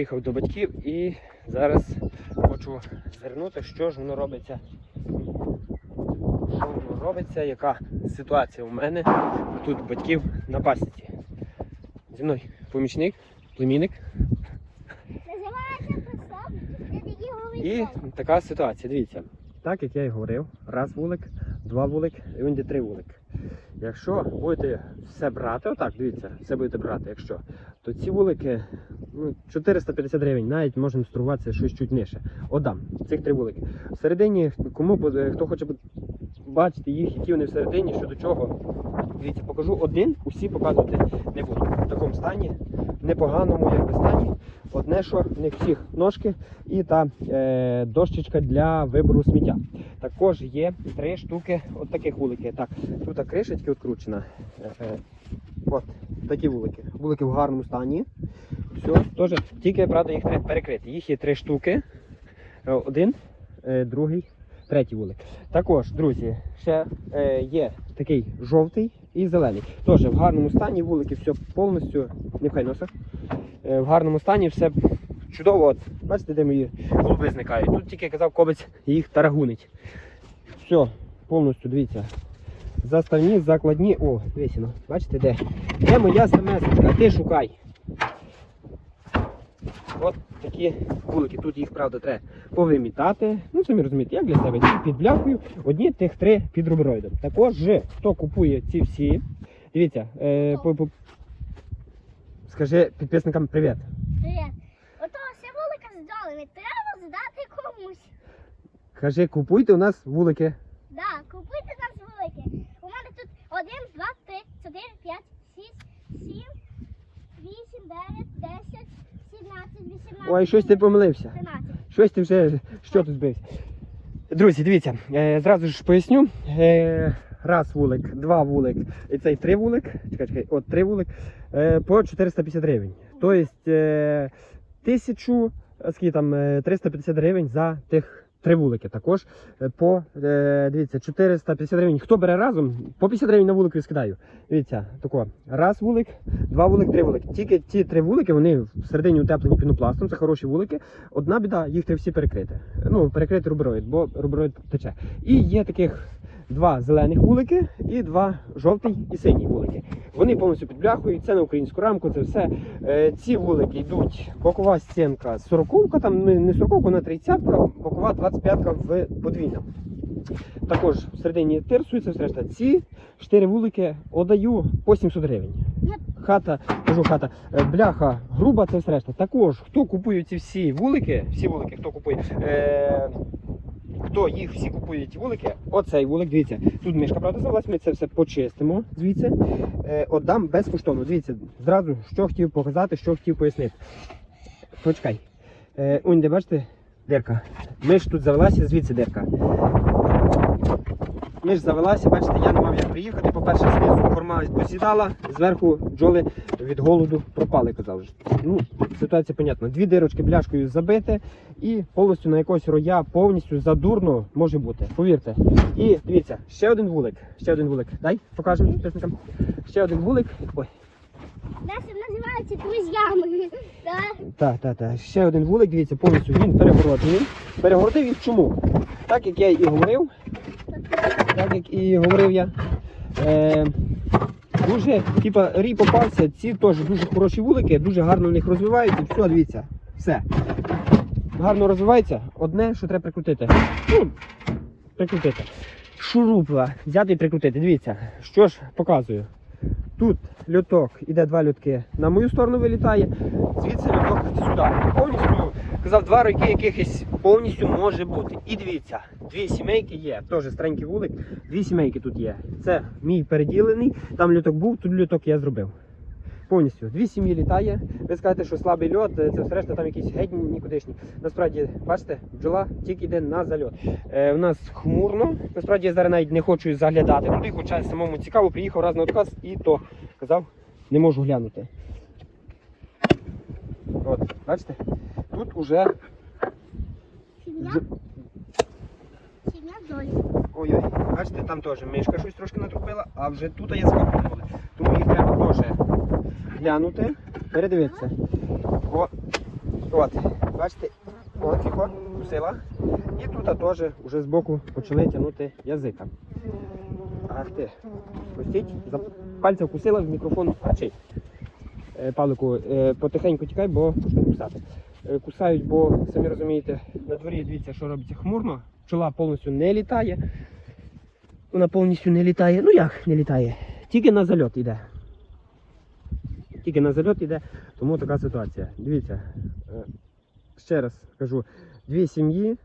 приїхав до батьків і зараз хочу звернути, що ж воно робиться. Що воно робиться, яка ситуація у мене тут батьків на пасіці. Зі мною помічник, племінник. І така ситуація. Дивіться, так як я і говорив, раз вулик, два вулик і він де три вулик. Якщо будете все брати, отак, дивіться, все будете брати, якщо, то ці вулики ну, 450 гривень, навіть можемо струватися щось чуть нижче. Отдам цих три вулики. Всередині, кому хто хоче бачити їх, які вони всередині, що до чого. Дивіться, покажу один, усі показувати не буду. В такому стані, непоганому якби стані. Одне, що в них всіх ножки і та е, дощечка для вибору сміття. Також є три штуки от таких вулики. Так, тут кришечки відкручена. Е, е, от такі вулики. Вулики в гарному стані. Все, теж тільки правда їх треба перекрити. Їх є три штуки. Е, Один, е, другий, третій вулик. Також, друзі, ще е, є такий жовтий і зелений. Теж в гарному стані вулики, все повністю, нехай носа. В гарному стані все чудово. От, бачите, де мої голуби зникають. Тут тільки казав кобець їх тарагунить. Все, повністю дивіться. Заставні, закладні. О, висіно. Бачите де? Де моя смс-очка? Ти шукай. От такі вулики. Тут їх, правда, треба повимітати. Ну, самі розумієте, як для себе. Ті під бляхою, одні тих три під рубероїдом. Також, же, хто купує ці всі, дивіться, е, по, по... скажи підписникам привіт. Привіт. Ото символика здали, не треба здати комусь. Кажи, купуйте у нас вулики. Ой, щось ти помилився. 13. Щось ти вже що тут збився. Друзі, дивіться, е, зразу ж поясню. Е, раз вулик, два вулик, і цей три вулик, чекай, чекай, от три вулик, е, по 450 гривень. Тобто е, тисячу, е, скільки там, 350 гривень за тих три вулики. Також е, по, е, дивіться, 450 гривень. Хто бере разом, по 50 гривень на вулик розкидаю. Дивіться, тако, раз вулик, два вулик, три вулики. Тільки ті три вулики, вони всередині утеплені пінопластом, це хороші вулики. Одна біда, їх треба всі перекрити. Ну, перекрити рубероїд, бо рубероїд тече. І є таких два зелених вулики і два жовтий і синій вулики. Вони повністю під бляхою, це на українську рамку, це все. Е, ці вулики йдуть бокова стінка 40 там не не 40 на 30 бокова 25-ка в подвійна. Також всередині тирсується все решта. Ці чотири вулики отдаю по 700 гривень. Хата, кажу хата, е, бляха, груба, це все решта. Також, хто купує ці всі вулики, всі вулики, хто купує, е, хто їх всі купує ті вулики, оцей вулик, дивіться, тут мишка, правда, завелась, ми це все почистимо звідси. Е, отдам безкоштовно. Дивіться, зразу, що хотів показати, що хотів пояснити. Почекай. Е, Унь, де бачите, дирка. Миш тут завелася, звідси дирка. Миш завелася, бачите, я не мав як приїхати. По-перше, знизу корма посідала, зверху бджоли від голоду пропали, казав. Ну, ситуація понятна. Дві дирочки бляшкою забити і повністю на якогось роя повністю задурно може бути. Повірте. І дивіться, ще один вулик. Ще один вулик. Дай, покажемо підписникам. Ще один вулик. Ой, Нас називається друзями. Так, так, так. Ще один вулик, дивіться, повністю він перегороджений. Перегородив їх чому? Так як я і говорив, так як і говорив я. Е, дуже, типа, рій попався, ці теж дуже хороші вулики, дуже гарно в них розвиваються. Все, дивіться, все. Гарно розвивається. Одне, що треба прикрутити. Ну, прикрутити. Шурупла, взяти і прикрутити. Дивіться, що ж показую. Тут льоток, іде два льотки на мою сторону вилітає, звідси льоток сюди. Повністю, казав, два роки якихось повністю може бути. І дивіться, дві сімейки є, теж старенький вулик, дві сімейки тут є. Це мій переділений, там льоток був, тут льоток я зробив. Повністю. Дві сім'ї літає. Ви скажете, що слабий льот, це все решта там якісь геть нікудишні. Насправді, бачите, бджола тільки йде на зальот. Е, у нас хмурно. Насправді я зараз навіть не хочу заглядати туди, хоча самому цікаво, приїхав раз на отказ і то казав, не можу глянути. От, бачите? Тут уже Сім'я, сім'я Золі. Ой-ой, бачите, там теж мишка щось трошки натрупила, а вже тут є скопнули. Тому їх треба теж глянути, передивитися. О, От, бачите, от його кусила. І тут теж вже збоку почали тягнути язика. Ах ти. Пустіть, за пальця вкусила в мікрофон. Е, Павлику, е, потихеньку тікай, бо почнуть кусати. Е, Кусають, бо самі розумієте, на дворі дивіться, що робиться хмурно. Пчола повністю не літає. Вона повністю не літає. Ну як не літає? Тільки на зальот йде. Тільки на зальот йде, тому така ситуація. Дивіться, е, ще раз кажу, дві сім'ї,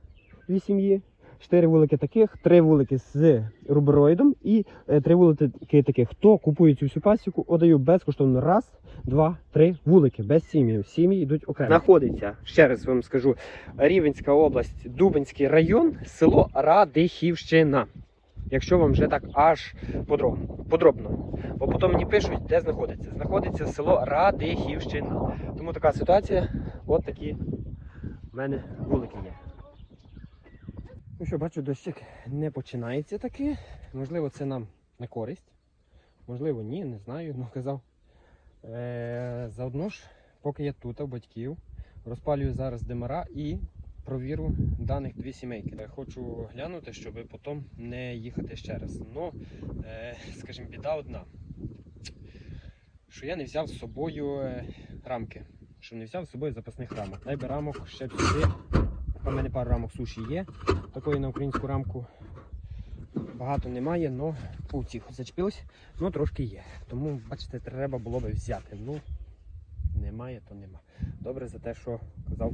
дві сім'ї, чотири вулики таких, три вулики з рубероїдом і е, три вулики таких. Хто купує цю всю пасіку, отдаю безкоштовно раз, два, три вулики без сім'ї. Сім'ї йдуть окремо. Знаходиться, ще раз вам скажу, Рівенська область, Дубинський район, село Радихівщина. Якщо вам вже так аж подробно. подробно. Бо потім мені пишуть, де знаходиться. Знаходиться село Радихівщина. Тому така ситуація, от такі в мене вулики є. Ну що, бачу, дощик не починається таки. Можливо, це нам на користь. Можливо, ні, не знаю, ну казав. Е, заодно ж, поки я тут, у батьків, розпалюю зараз димара і провіру даних дві сімейки. Е, Хочу глянути, щоб потім не їхати ще раз. Ну, е, скажімо, біда одна. Що я не взяв з собою е, рамки. Що не взяв з собою запасних рамок. Дай би рамок ще сюди. У мене пару рамок суші є. Такої на українську рамку багато немає, але у цих зачепилось, ну трошки є. Тому, бачите, треба було би взяти. Ну, немає, то нема. Добре за те, що казав,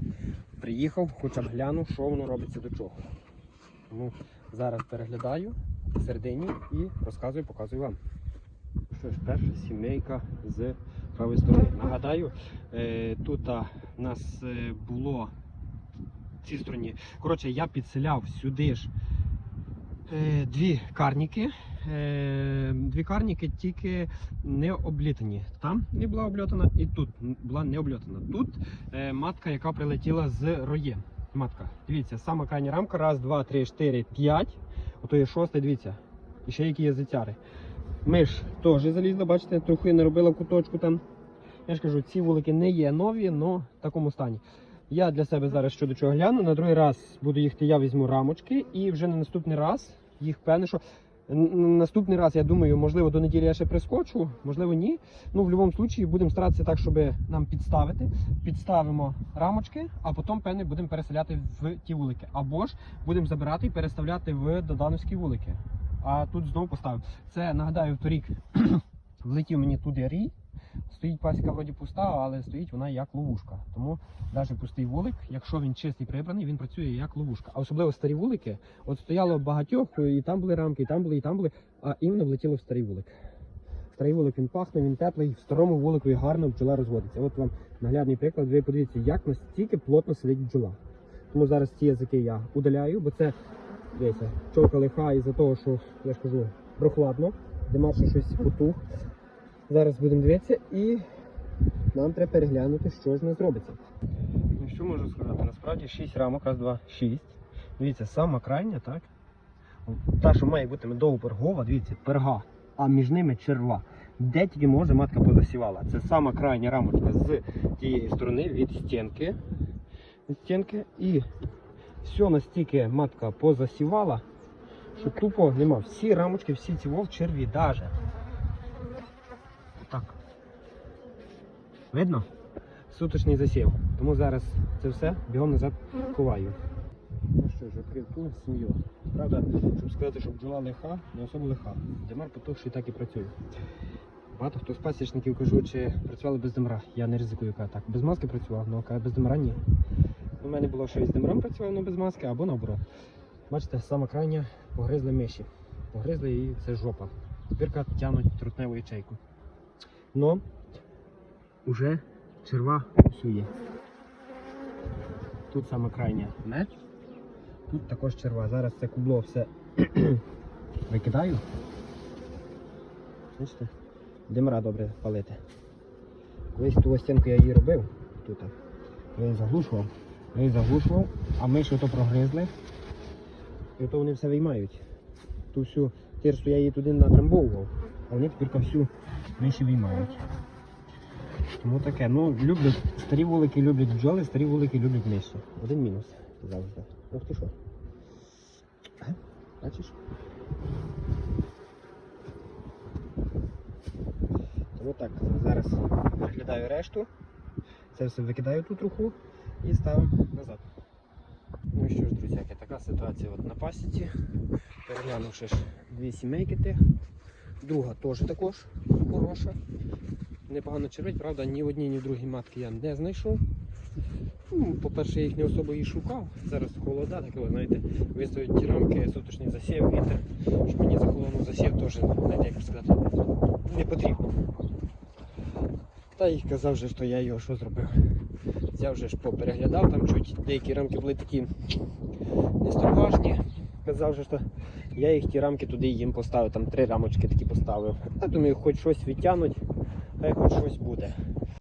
приїхав, хоча б глянув, що воно робиться до чого. Тому зараз переглядаю всередині і розказую, показую вам. Що ж, перша сімейка з правої сторони. Нагадаю, е, тут в нас е, було цій стороні. Коротше, я підселяв сюди ж е, дві карніки. Е, дві карніки тільки не облітані. Там не була обльотана і тут була не обльотана. Тут е, матка, яка прилетіла з роє. Матка. Дивіться, сама крайня рамка. Раз, два, три, чотири, п'ять. Ото є шоста, дивіться. І ще які є зацяри. Миш теж залізла, бачите, трохи не робила куточку там. Я ж кажу, ці вулики не є нові, але в такому стані. Я для себе зараз що до чого гляну. На другий раз буду їхати, я візьму рамочки і вже на наступний раз їх певне, що наступний раз, я думаю, можливо, до неділі я ще прискочу, можливо, ні. Ну, в будь-якому випадку будемо старатися так, щоб нам підставити. Підставимо рамочки, а потім, певне, будемо переселяти в ті вулики. Або ж будемо забирати і переставляти в додановські вулики. А тут знову поставив. Це нагадаю, торік влетів мені туди рій. Стоїть пасіка вроді пуста, але стоїть вона як ловушка. Тому навіть пустий вулик, якщо він чистий прибраний, він працює як ловушка. А особливо старі вулики, от стояло багатьох, і там були рамки, і там були, і там були, а іменно влетіло в старий вулик. Старий вулик він пахне, він теплий, в старому вулику і гарно бджола розводиться. От вам наглядний приклад, ви подивіться, як настільки плотно сидить бджола. Тому зараз ці язики я удаляю, бо це дивіться, чолка лиха із-за того, що я ж кажу, прохладно, демарше щось потух. Зараз будемо дивитися і нам треба переглянути, що ж не зробиться. Ну що можу сказати? Насправді 6 рамок, раз, два, 6. Дивіться, сама крайня, так? Та, що має бути медово-пергова, дивіться, перга, а між ними черва. Де тільки може матка позасівала. Це сама крайня рамочка з тієї сторони від стінки. Від стінки. І все настільки матка позасівала, що тупо нема. Всі рамочки, всі ці вов черві даже. Видно? Суточний засів. Тому зараз це все бігом назад ховаю. Ну що ж, відкрив ту сім'ю. Правда, щоб сказати, що бджола лиха, не особо лиха. Демар потухший так і працює. Багато хто з пасічників кажуть, чи працювали без демара. Я не ризикую казати так. Без маски працював, але каже, без демара ні. У мене було, що і з демаром працював, але без маски, або наоборот. Бачите, сама крайня погризли миші. Погризли і це жопа. Тепер тягнуть трутневу ячейку. Но уже черва псує. Тут саме крайня меч, тут також черва. Зараз це кубло все викидаю. Бачите? Димра добре палити. Колись ту стінку я її робив тут. Я її заглушував. Я її заглушував, а миші то прогризли. І то вони все виймають. Ту всю тирсу я її туди натрамбовував, а вони тепер всю миші виймають. Тому таке. Ну, люблять, старі вулики люблять бджоли, старі вулики люблять миші. Один мінус завжди. Ух ти що? Бачиш? Тому так, зараз переглядаю решту. Це все викидаю ту труху і ставимо назад. Ну що ж, друзяки, така ситуація от на пасіці. Переглянувши ж дві сімейки. Друга теж також хороша. Непогано червить, правда, ні в одній, ні в другій матки я не знайшов. Ну, По-перше, я їх не особо і шукав. Зараз холода, таке, ви знаєте, виставить ті рамки, суточний засів, вітер, щоб мені за холодну засів теж, знаєте, як сказати, не потрібно. Та й казав же, що я його що зробив. Взяв вже ж попереглядав, там чуть деякі рамки були такі нестроважні. Казав що я їх ті рамки туди їм поставив, там три рамочки такі поставив. Я думаю, хоч щось відтягнуть, хай хоч щось буде.